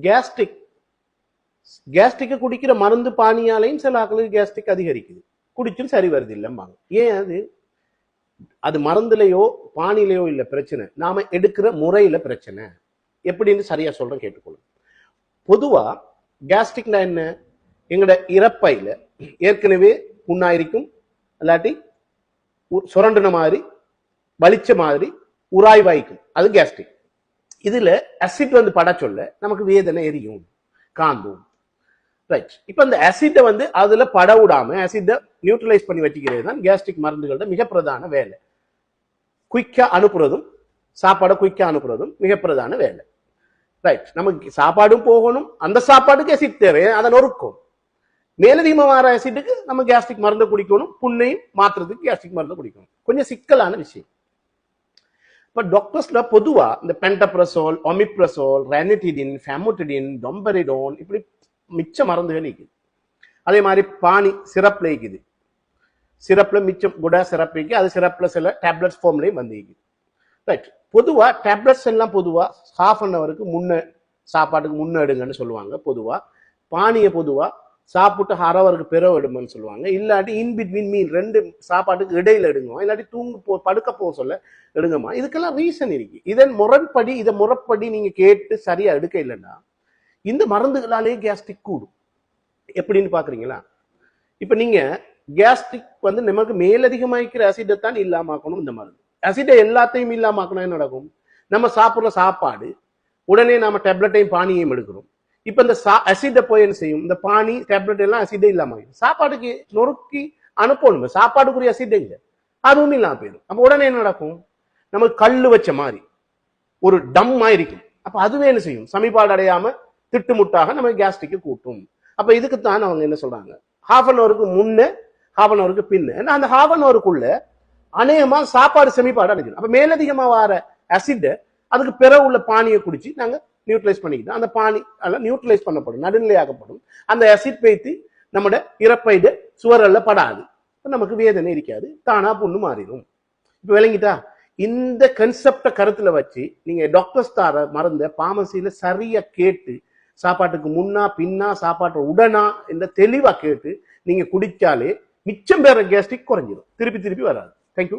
Gastric கேஸ்ட்ரிக்கை குடிக்கிற மருந்து பானியாலையும் சில ஆக்களுக்கு கேஸ்ட்ரிக் அதிகரிக்குது. குடிச்சும் சரி வருது இல்லைம்பாங்க. ஏன் அது? அது மருந்துலையோ பானிலையோ இல்லை பிரச்சனை. நாம எடுக்கிற முறையில பிரச்சனை. எப்படின்னு சரியா சொல்றேன் கேட்டுக்கொள்ளும் பொதுவா கேஸ்ட்ரிக்னா என்ன? எங்களோட இறப்பையில ஏற்கனவே புண்ணாயிருக்கும் இல்லாட்டி உ- மாதிரி வலிச்ச மாதிரி உராய்வாய்க்கும். அது கேஸ்ட்ரிக் இதுல அசிட் வந்து பட சொல்ல நமக்கு வேதனை எரியும் காந்தும். ரைட் இப்போ அந்த அசிட்டை வந்து அதுல பட விடாம அசிட்டை நியூட்ரலைஸ் பண்ணி வச்சுக்கிறது தான் கேஸ்ட்ரிக் மருந்துகளோட மிக பிரதான வேலை. குயிக்கா அனுப்புறதும் சாப்பாடை குயிக்கா அனுப்புறதும் மிக பிரதான வேலை. ரைட் நமக்கு சாப்பாடும் போகணும் அந்த சாப்பாடுக்கு அசிட் தேவை அதை நொறுக்கும். மேலதிகமாக வர அசிட்டுக்கு நம்ம கேஸ்ட்ரிக் மருந்தை குடிக்கணும் புண்ணையும் மாத்துறதுக்கு கேஸ்ட்ரிக் மருந்தை குடிக்கணும். கொஞ்சம் சிக்கலான விஷயம். இப்போ டாக்டர்ஸ்ல பொதுவா இந்த பென்டப்ரசோல் ஒமிப்ரசோல் ரெனிட்டிடின் ஃபேமோட்டிடின் டொம்பரிடோன் இப்படி மிச்ச மருந்துகள் இருக்குது. அதே மாதிரி பானி சிரப்பில் இருக்குது. சிரப்பில் மிச்சம் கூட சிரப் இருக்குது. அது சிரப்பில் சில டேப்லெட்ஸ் ஃபார்ம்லேயும் வந்து இருக்குது ரைட் பொதுவாக டேப்லெட்ஸ் எல்லாம் பொதுவாக ஹாஃப் அன் ஹவருக்கு முன்னே சாப்பாட்டுக்கு முன்னே எடுங்கன்னு சொல்லுவாங்க பொதுவாக பானியை பொதுவாக சாப்பிட்டு ஹரவருக்கு ஹவருக்கு பிறகு சொல்லுவாங்க. இல்லாட்டி இன் பிட்வீன் மீன் ரெண்டு சாப்பாட்டுக்கு இடையில எடுங்குவோம் இல்லாட்டி தூங்கு போ படுக்க போக சொல்ல எடுங்கம்மா. இதுக்கெல்லாம் ரீசன் இருக்கு. இதன் முரண்படி இதை முறைப்படி நீங்க கேட்டு சரியா எடுக்க இல்லைன்னா இந்த மருந்துகளாலே கேஸ்ட்ரிக் கூடும். எப்படின்னு பாக்குறீங்களா? இப்ப நீங்க கேஸ்ட்ரிக் வந்து நமக்கு மேலதிகமாக்கிற அசிடை தான் இல்லாமக்கணும் இந்த மருந்து. அசிடை எல்லாத்தையும் இல்லாமக்கணும் என்ன நடக்கும்? நம்ம சாப்பிட்ற சாப்பாடு உடனே நம்ம டேப்லெட்டையும் பானியையும் எடுக்கிறோம். இப்ப இந்த அசிடை போய் என்ன செய்யும்? இந்த பானி டேப்லெட் எல்லாம் அசிடே இல்லாம ஆயிடும். சாப்பாடுக்கு நொறுக்கி அனுப்பணும் சாப்பாடுக்குரிய அசிட் இல்லை. அதுவும் இல்லாம போயிடும் அப்ப உடனே என்ன நடக்கும்? நம்ம கல்லு வச்ச மாதிரி ஒரு டம் ஆயிருக்கும் அப்ப அதுவே என்ன செய்யும்? சமிபாடு அடையாம திட்டுமுட்டாக நம்ம கேஸ்ட்ரிக்கு கூட்டும். அப்ப இதுக்குத்தான் அவங்க என்ன சொல்றாங்க? ஹாஃப் அன் ஹவருக்கு முன்ன ஹாஃப் அன் ஹவருக்கு பின்னு. ஏன்னா அந்த ஹாஃப் அன் ஹவருக்குள்ள அநேகமா சாப்பாடு செமிப்பாடு அடைஞ்சிடும் அப்ப மேலதிகமாக வர அசிட் அதுக்கு பிறகு உள்ள பானியை குடிச்சு நாங்கள் நியூட்ரலைஸ் பண்ணிக்கிட்டோம் அந்த பானி அதெல்லாம் நியூட்ரலைஸ் பண்ணப்படும் நடுநிலையாக்கப்படும். அந்த அசிட் பேத்தி நம்மட இறப்பைடு சுவரல்ல படாது. நமக்கு வேதனை இருக்காது தானா பொண்ணு மாறிடும். இப்போ விளங்கிட்டா இந்த கன்செப்டை கருத்தில் வச்சு நீங்கள் டாக்டர்ஸ் ஸ்டாரை மறந்த பாமசியில் சரியாக கேட்டு சாப்பாட்டுக்கு முன்னா பின்னா சாப்பாட்டு உடனா இந்த தெளிவாக கேட்டு நீங்கள் குடித்தாலே மிச்சம் பேர கேஸ்ட்ரிக் குறைஞ்சிடும் திருப்பி திருப்பி வராது. தேங்க்யூ